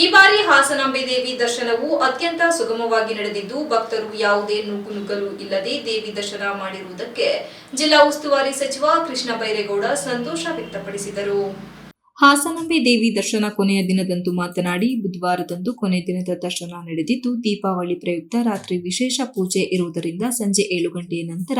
ಈ ಬಾರಿ ಹಾಸನಾಂಬೆ ದೇವಿ ದರ್ಶನವು ಅತ್ಯಂತ ಸುಗಮವಾಗಿ ನಡೆದಿದ್ದು, ಭಕ್ತರು ಯಾವುದೇ ನುಗ್ಗುನುಗ್ಗಲು ಇಲ್ಲದೆ ದೇವಿ ದರ್ಶನ ಮಾಡಿರುವುದಕ್ಕೆ ಜಿಲ್ಲಾ ಉಸ್ತುವಾರಿ ಸಚಿವ ಕೃಷ್ಣ ಬೈರೇಗೌಡ ಸಂತೋಷ ವ್ಯಕ್ತಪಡಿಸಿದರು. ಹಾಸನಾಂಬೆ ದೇವಿ ದರ್ಶನ ಕೊನೆಯ ದಿನದಂದು ಮಾತನಾಡಿ, ಬುಧವಾರದಂದು ಕೊನೆಯ ದಿನದ ದರ್ಶನ ನಡೆದಿದ್ದು, ದೀಪಾವಳಿ ಪ್ರಯುಕ್ತ ರಾತ್ರಿ ವಿಶೇಷ ಪೂಜೆ ಇರುವುದರಿಂದ ಸಂಜೆ ಏಳು ಗಂಟೆಯ ನಂತರ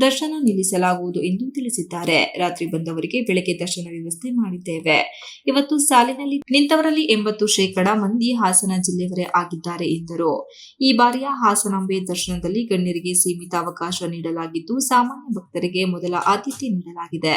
ದರ್ಶನ ನಿಲ್ಲಿಸಲಾಗುವುದು ಎಂದು ತಿಳಿಸಿದ್ದಾರೆ. ರಾತ್ರಿ ಬಂದವರಿಗೆ ಬೆಳಗ್ಗೆ ದರ್ಶನ ವ್ಯವಸ್ಥೆ ಮಾಡಿದ್ದೇವೆ. ಇವತ್ತು ಸಾಲಿನಲ್ಲಿ ನಿಂತವರಲ್ಲಿ ಎಂಬತ್ತು ಶೇಕಡ ಮಂದಿ ಹಾಸನ ಜಿಲ್ಲೆಯವರೇ ಆಗಿದ್ದಾರೆ ಎಂದರು. ಈ ಬಾರಿಯ ಹಾಸನಾಂಬೆ ದರ್ಶನದಲ್ಲಿ ಗಣ್ಯರಿಗೆ ಸೀಮಿತ ಅವಕಾಶ ನೀಡಲಾಗಿದ್ದು, ಸಾಮಾನ್ಯ ಭಕ್ತರಿಗೆ ಮೊದಲ ಆದ್ಯತೆ ನೀಡಲಾಗಿದೆ.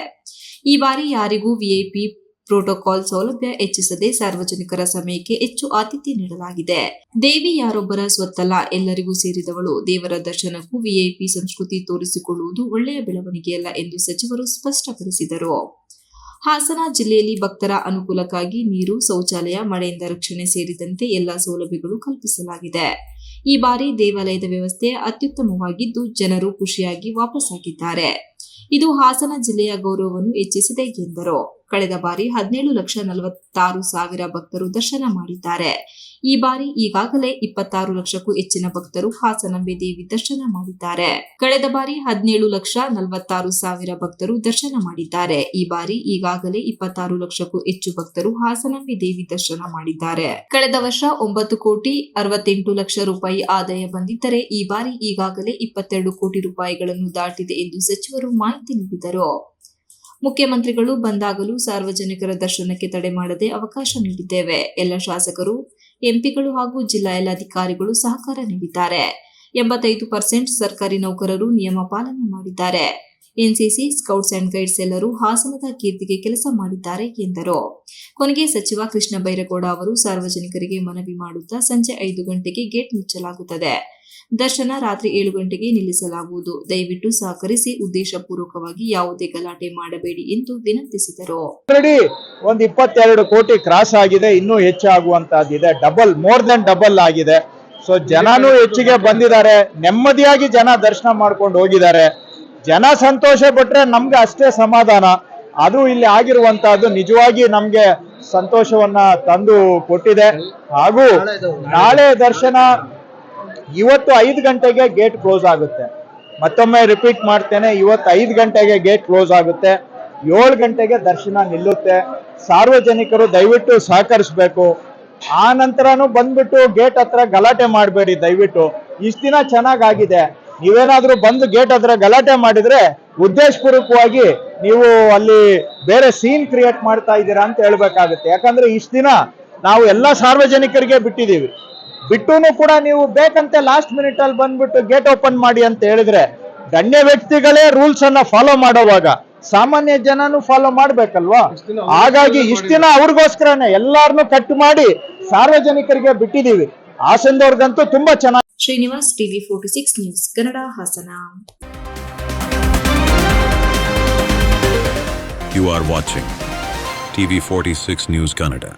ಈ ಬಾರಿ ಯಾರಿಗೂ ವಿಐಪಿ ಪ್ರೋಟೋಕಾಲ್ ಸೌಲಭ್ಯ ಹೆಚ್ಚಿಸದೆ ಸಾರ್ವಜನಿಕರ ಸಮಯಕ್ಕೆ ಹೆಚ್ಚು ಆತಿಥ್ಯ ನೀಡಲಾಗಿದೆ. ದೇವಿ ಯಾರೊಬ್ಬರ ಸ್ವತ್ತಲ್ಲ, ಎಲ್ಲರಿಗೂ ಸೇರಿದವಳು. ದೇವರ ದರ್ಶನಕ್ಕೂ ವಿಐಪಿ ಸಂಸ್ಕೃತಿ ತೋರಿಸಿಕೊಳ್ಳುವುದು ಒಳ್ಳೆಯ ಬೆಳವಣಿಗೆಯಲ್ಲ ಎಂದು ಸಚಿವರು ಸ್ಪಷ್ಟಪಡಿಸಿದರು. ಹಾಸನ ಜಿಲ್ಲೆಯಲ್ಲಿ ಭಕ್ತರ ಅನುಕೂಲಕ್ಕಾಗಿ ನೀರು, ಶೌಚಾಲಯ, ಮಳೆಯಿಂದ ರಕ್ಷಣೆ ಸೇರಿದಂತೆ ಎಲ್ಲಾ ಸೌಲಭ್ಯಗಳು ಕಲ್ಪಿಸಲಾಗಿದೆ. ಈ ಬಾರಿ ದೇವಾಲಯದ ವ್ಯವಸ್ಥೆ ಅತ್ಯುತ್ತಮವಾಗಿದ್ದು, ಜನರು ಖುಷಿಯಾಗಿ ವಾಪಸ್ಸಾಗಿದ್ದಾರೆ ಇದು ಹಾಸನ ಜಿಲ್ಲೆಯ ಗೌರವವನ್ನು ಹೆಚ್ಚಿಸಿದೆ ಎಂದರು. ಕಳೆದ ಬಾರಿ ಹದಿನೇಳು ಲಕ್ಷ ನಲವತ್ತಾರು ಸಾವಿರ ಭಕ್ತರು ದರ್ಶನ ಮಾಡಿದ್ದಾರೆ. ಈ ಬಾರಿ ಈಗಾಗಲೇ ಇಪ್ಪತ್ತಾರು ಲಕ್ಷಕ್ಕೂ ಹೆಚ್ಚಿನ ಭಕ್ತರು ಹಾಸನಾಂಬೆ ದೇವಿ ದರ್ಶನ ಮಾಡಿದ್ದಾರೆ. ಕಳೆದ ಬಾರಿ ಹದಿನೇಳು ಲಕ್ಷ ನಲವತ್ತಾರು ಸಾವಿರ ಭಕ್ತರು ದರ್ಶನ ಮಾಡಿದ್ದಾರೆ. ಈ ಬಾರಿ ಈಗಾಗಲೇ ಇಪ್ಪತ್ತಾರು ಲಕ್ಷಕ್ಕೂ ಹೆಚ್ಚು ಭಕ್ತರು ಹಾಸನಾಂಬೆ ದೇವಿ ದರ್ಶನ ಮಾಡಿದ್ದಾರೆ. ಕಳೆದ ವರ್ಷ ಒಂಬತ್ತು ಕೋಟಿ ಅರವತ್ತೆಂಟು ಲಕ್ಷ ರೂಪಾಯಿ ಆದಾಯ ಬಂದಿದ್ದರೆ ಈ ಬಾರಿ ಈಗಾಗಲೇ ಇಪ್ಪತ್ತೆರಡು ಕೋಟಿ ರೂಪಾಯಿಗಳನ್ನು ದಾಟಿದೆ ಎಂದು ಸಚಿವರು ಮಾಹಿತಿ ನೀಡಿದರು. ಮುಖ್ಯಮಂತ್ರಿಗಳು ಬಂದಾಗಲೂ ಸಾರ್ವಜನಿಕರ ದರ್ಶನಕ್ಕೆ ತಡೆ ಮಾಡದೆ ಅವಕಾಶ ನೀಡಿದ್ದೇವೆ. ಎಲ್ಲ ಶಾಸಕರು, ಎಂಪಿಗಳು ಹಾಗೂ ಜಿಲ್ಲಾ ಅಧಿಕಾರಿಗಳು ಸಹಕಾರ ನೀಡಿದ್ದಾರೆ. ಎಂಬತ್ತೈದು ಪರ್ಸೆಂಟ್ ಸರ್ಕಾರಿ ನೌಕರರು ನಿಯಮ ಪಾಲನೆ ಮಾಡಿದ್ದಾರೆ. ಎನ್ಸಿಸಿ, ಸ್ಕೌಟ್ಸ್ ಅಂಡ್ ಗೈಡ್ಸ್ ಎಲ್ಲರೂ ಹಾಸನದ ಕೀರ್ತಿಗೆ ಕೆಲಸ ಮಾಡಿದ್ದಾರೆ ಎಂದರು. ಕೊನೆಗೆ ಸಚಿವ ಕೃಷ್ಣ ಬೈರೇಗೌಡ ಅವರು ಸಾರ್ವಜನಿಕರಿಗೆ ಮನವಿ ಮಾಡುತ್ತಾ ಸಂಜೆ ಐದು ಗಂಟೆಗೆ ಗೇಟ್ ಮುಚ್ಚಲಾಗುತ್ತದೆ. ದರ್ಶನ ರಾತ್ರಿ ಏಳು ಗಂಟೆಗೆ ನಿಲ್ಲಿಸಲಾಗುವುದು. ದಯವಿಟ್ಟು ಸಹಕರಿಸಿ, ಉದ್ದೇಶಪೂರ್ವಕವಾಗಿ ಯಾವುದೇ ಗಲಾಟೆ ಮಾಡಬೇಡಿ ಎಂದು ವಿನಂತಿಸಿದರು. ಒಂದು ಇಪ್ಪತ್ತೆರಡು ಕೋಟಿ ಕ್ರಾಸ್ ಆಗಿದೆ, ಇನ್ನೂ ಹೆಚ್ಚಾಗುವಂತಹದ್ದಿದೆ ಡಬಲ್ ಮೋರ್ ದೆನ್ ಡಬಲ್ ಆಗಿದೆ. ಸೊ ಜನನೂ ಹೆಚ್ಚಿಗೆ ಬಂದಿದ್ದಾರೆ. ನೆಮ್ಮದಿಯಾಗಿ ಜನ ದರ್ಶನ ಮಾಡ್ಕೊಂಡು ಹೋಗಿದ್ದಾರೆ. ಜನ ಸಂತೋಷ ಪಟ್ರೆ ನಮ್ಗೆ ಅಷ್ಟೇ ಸಮಾಧಾನ. ಅದು ಇಲ್ಲಿ ಆಗಿರುವಂತಹದ್ದು ನಿಜವಾಗಿ ನಮ್ಗೆ ಸಂತೋಷವನ್ನ ತಂದು ಕೊಟ್ಟಿದೆ. ಹಾಗೂ ನಾಳೆ ದರ್ಶನ ಇವತ್ತು ಐದು ಗಂಟೆಗೆ ಗೇಟ್ ಕ್ಲೋಸ್ ಆಗುತ್ತೆ. ಮತ್ತೊಮ್ಮೆ ರಿಪೀಟ್ ಮಾಡ್ತೇನೆ, ಇವತ್ತು ಐದು ಗಂಟೆಗೆ ಗೇಟ್ ಕ್ಲೋಸ್ ಆಗುತ್ತೆ. ಏಳು ಗಂಟೆಗೆ ದರ್ಶನ ನಿಲ್ಲುತ್ತೆ. ಸಾರ್ವಜನಿಕರು ದಯವಿಟ್ಟು ಸಹಕರಿಸಬೇಕು. ಆ ನಂತರನು ಬಂದ್ಬಿಟ್ಟು ಗೇಟ್ ಹತ್ರ ಗಲಾಟೆ ಮಾಡಬೇಡಿ ದಯವಿಟ್ಟು. ಇಷ್ಟು ದಿನ ಚೆನ್ನಾಗಾಗಿದೆ. ನೀವೇನಾದ್ರೂ ಬಂದು ಗೇಟ್ ಹತ್ರ ಗಲಾಟೆ ಮಾಡಿದ್ರೆ ಉದ್ದೇಶಪೂರ್ವಕವಾಗಿ ನೀವು ಅಲ್ಲಿ ಬೇರೆ ಸೀನ್ ಕ್ರಿಯೇಟ್ ಮಾಡ್ತಾ ಇದ್ದೀರಾ ಅಂತ ಹೇಳ್ಬೇಕಾಗುತ್ತೆ. ಯಾಕಂದ್ರೆ ಇಷ್ಟು ದಿನ ನಾವು ಎಲ್ಲಾ ಸಾರ್ವಜನಿಕರಿಗೆ ಬಿಟ್ಟಿದೀವಿ ಬಿಟ್ಟೂನು ಕೂಡ ನೀವು ಬೇಕಂತೆ ಲಾಸ್ಟ್ ಮಿನಿಟ್ ಅಲ್ಲಿ ಬಂದ್ಬಿಟ್ಟು ಗೇಟ್ ಓಪನ್ ಮಾಡಿ ಅಂತ ಹೇಳಿದ್ರೆ ಗಣ್ಯ ವ್ಯಕ್ತಿಗಳೇ ರೂಲ್ಸ್ ಅನ್ನ ಫಾಲೋ ಮಾಡೋವಾಗ ಸಾಮಾನ್ಯ ಜನನು ಫಾಲೋ ಮಾಡ್ಬೇಕಲ್ವಾ? ಹಾಗಾಗಿ ಇಷ್ಟ ದಿನ ಅವ್ರಿಗೋಸ್ಕರನೇ ಎಲ್ಲಾರನ್ನು ಕಟ್ ಮಾಡಿ ಸಾರ್ವಜನಿಕರಿಗೆ ಬಿಟ್ಟಿದೀವಿ ಹಾಸನದವ್ರಿಗಂತೂ ತುಂಬಾ ಚೆನ್ನಾಗಿ Srinivas TV forty six news Kannada Hassan. You are watching TV46 News Canada.